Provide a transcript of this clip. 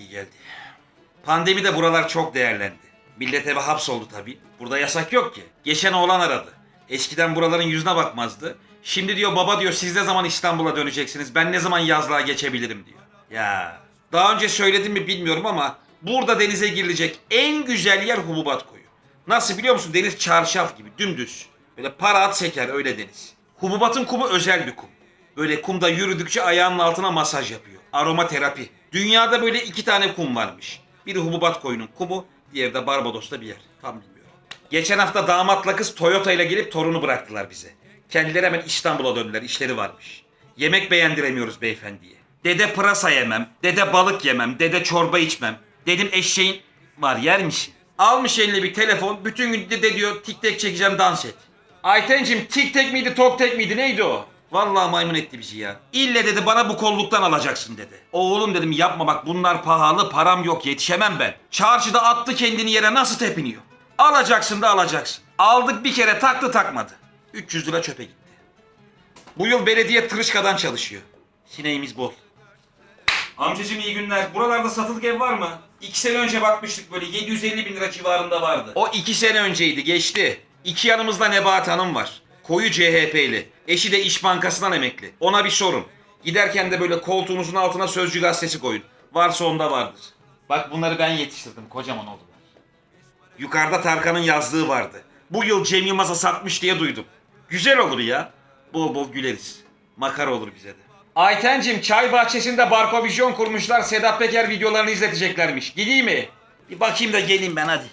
İyi geldi. Pandemide buralar çok değerlendi. Millet eve hapsoldu tabii. Burada yasak yok ki. Geçen oğlan aradı. Eskiden buraların yüzüne bakmazdı. Şimdi diyor baba diyor siz ne zaman İstanbul'a döneceksiniz? Ben ne zaman yazlığa geçebilirim diyor. Ya daha önce söyledim mi bilmiyorum ama burada denize girilecek en güzel yer Hububat Koyu. Nasıl biliyor musun? Deniz çarşaf gibi dümdüz. Böyle para at seker öyle deniz. Hububat'ın kumu özel bir kum. Böyle kumda yürüdükçe ayağının altına masaj yapıyor. Aroma terapi. Dünyada böyle iki tane kum varmış. Biri Hububat koyunun kumu, diğeri de Barbados'ta bir yer. Tam bilmiyorum. Geçen hafta damatla kız Toyota ile gelip torunu bıraktılar bize. Kendileri hemen İstanbul'a döndüler, işleri varmış. Yemek beğendiremiyoruz beyefendiye. Dede pırasa yemem, dede balık yemem, dede çorba içmem. Dedim eşeğin var yer misin? Almış eline bir telefon, bütün gün dede diyor tik tek çekeceğim dans et. Aytencim tik tek miydi tok tek miydi neydi o? Vallahi maymun etti bizi ya. İlle dedi bana bu kolluktan alacaksın dedi. Oğlum dedim yapma bak bunlar pahalı param yok yetişemem ben. Çarşıda attı kendini yere nasıl tepiniyor. Alacaksın da alacaksın. Aldık bir kere taktı takmadı. 300 lira çöpe gitti. Bu yıl belediye tırışkadan çalışıyor. Sineğimiz bol. Amcacığım iyi günler. Buralarda satılık ev var mı? İki sene önce bakmıştık böyle 750 bin lira civarında vardı. O iki sene önceydi geçti. İki yanımızda Nebahat Hanım var. Koyu CHP'li. Eşi de İş Bankası'ndan emekli. Ona bir sorun. Giderken de böyle koltuğunuzun altına Sözcü gazetesi koyun. Varsa onda vardır. Bak bunları ben yetiştirdim. Kocaman oldular. Yukarıda Tarkan'ın yazdığı vardı. Bu yıl Cem Yılmaz'a satmış diye duydum. Güzel olur ya. Bol bol güleriz. Makara olur bize de. Aytencim çay bahçesinde barkovizyon kurmuşlar. Sedat Peker videolarını izleteceklermiş. Gideyim mi? Bir bakayım da geleyim ben hadi.